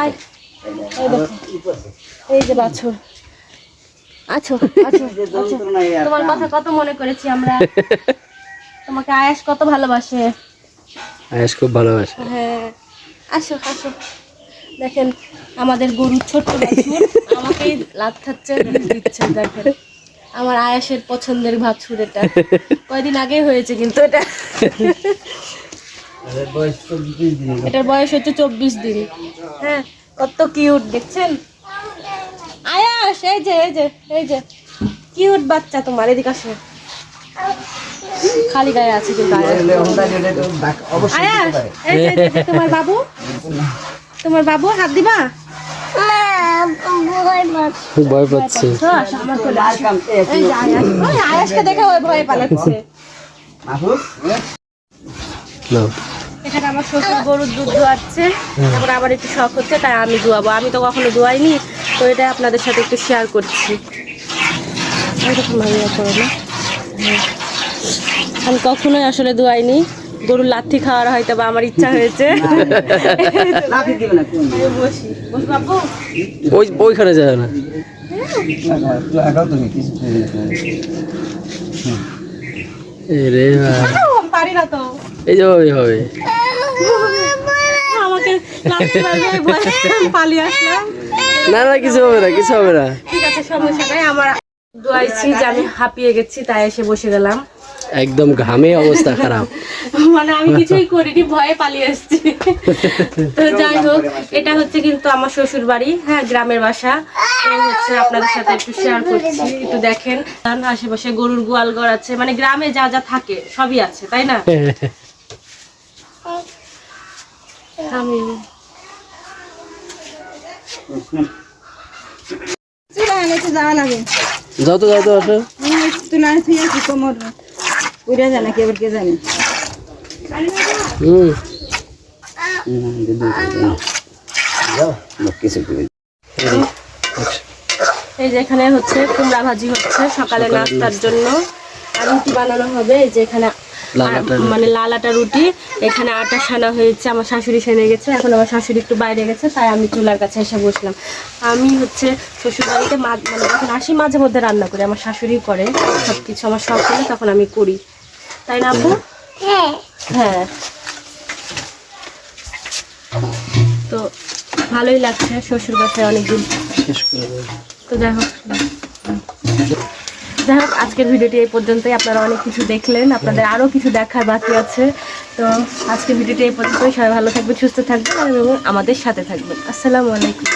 আয়। এই দেখো। এই যে বাছুর। আছো আছো আছো। তোমার কথা কত মনে করেছি আমরা। তোমাকে আয়াস কত ভালোবাসে। আয়াস খুব ভালোবাসে। হ্যাঁ। আসো আসো। দেখেন আমাদের গরুর ছোট্ট আমাকেই লাথাচ্ছে দিচ্ছে দেখেন। আমার আয়াসের পছন্দের বাছুর এটা। কয়দিন আগে হয়েছে কিন্তু এটা। এটার বয়স হচ্ছে চব্বিশ দিন। হ্যাঁ কত কিউট দেখছেন? আয়াস এই যে এই যে এই যে। কিউট বাচ্চা তোমার এদিকে আসো। খালি গায়ে আছে কিন্তু আয়াস আয়াস এই যে, তোমার বাবু? তোমার বাবু হাত দিবা? ভয় পাচ্ছে। ওই আয়াসকে দেখে ওই ভয়ে পালাচ্ছে। নাও এখানে আমার শ্বশুর গরুর দুধ দোয়াচ্ছে তারপর আবার একটু শখ হচ্ছে তাই আমি দোয়াবো। আমি তো কখনো দোয়াইনি তো এটা আপনাদের সাথে একটু শেয়ার করছি। এরকম ভাবে করো না। হ্যাঁ। আমি কখনোই আসলে দোয়াইনি। গরুর লাথি খাওয়ার হয়তো বা আমার ইচ্ছা হয়েছে। আমি বসি। বসবো আপু? ওই ওইখানে যায় না তো। এই যে ওই হবে। আমাকে পালিয়ে আসলাম। না না কিছু হবে না কিছু হবে না। ঠিক আছে সমস্যা নাই আমার দোয়াইছি যে আমি হাঁপিয়ে গেছি তাই এসে বসে গেলাম। একদম ঘামে অবস্থা খারাপ। মানে আমি কিছুই করিনি ভয়ে পালিয়ে এসেছি। তো যাই হোক এটা হচ্ছে কিন্তু আমার শ্বশুর বাড়ি হ্যাঁ গ্রামের বাসা। হচ্ছে আপনাদের সাথে একটু শেয়ার করছি একটু দেখেন। আশেপাশে গরুর গোয়াল ঘর আছে মানে গ্রামে যা যা থাকে সবই আছে তাই না? আমি। যাওয়া লাগে যাও তো যাও তো আসো। তুলা থেকে কি কোমর উড়ে জানা কি এবার কে জানে হুম এই যে এখানে হচ্ছে কুমড়া ভাজি হচ্ছে সকালে নাস্তার জন্য। আর রুটি বানানো হবে এই যে এখানে মানে লাল আটা রুটি। এখানে আটা সানা হয়েছে আমার শাশুড়ি সেনে গেছে। এখন আমার শাশুড়ি একটু বাইরে গেছে তাই আমি চুলার কাছে এসে বসলাম। আমি হচ্ছে শ্বশুরবাড়িতে মানে যখন আসি মাঝে মধ্যে রান্না করি। আমার শাশুড়ি করে সব কিছু আমার শখ করে তখন আমি করি। তাই না আপু? হ্যাঁ। তো ভালোই লাগছে শ্বশুর বাসায় অনেকদিন। শেষ করে তো যাই যাই হোক আজকের ভিডিওটি এই পর্যন্তই। আপনারা অনেক কিছু দেখলেন, আপনাদের আরও কিছু দেখার বাকি আছে। তো আজকের ভিডিওটি এই পর্যন্তই। সবাই ভালো থাকবেন, সুস্থ থাকবেন এবং আমাদের সাথে থাকবেন। আসসালামু আলাইকুম।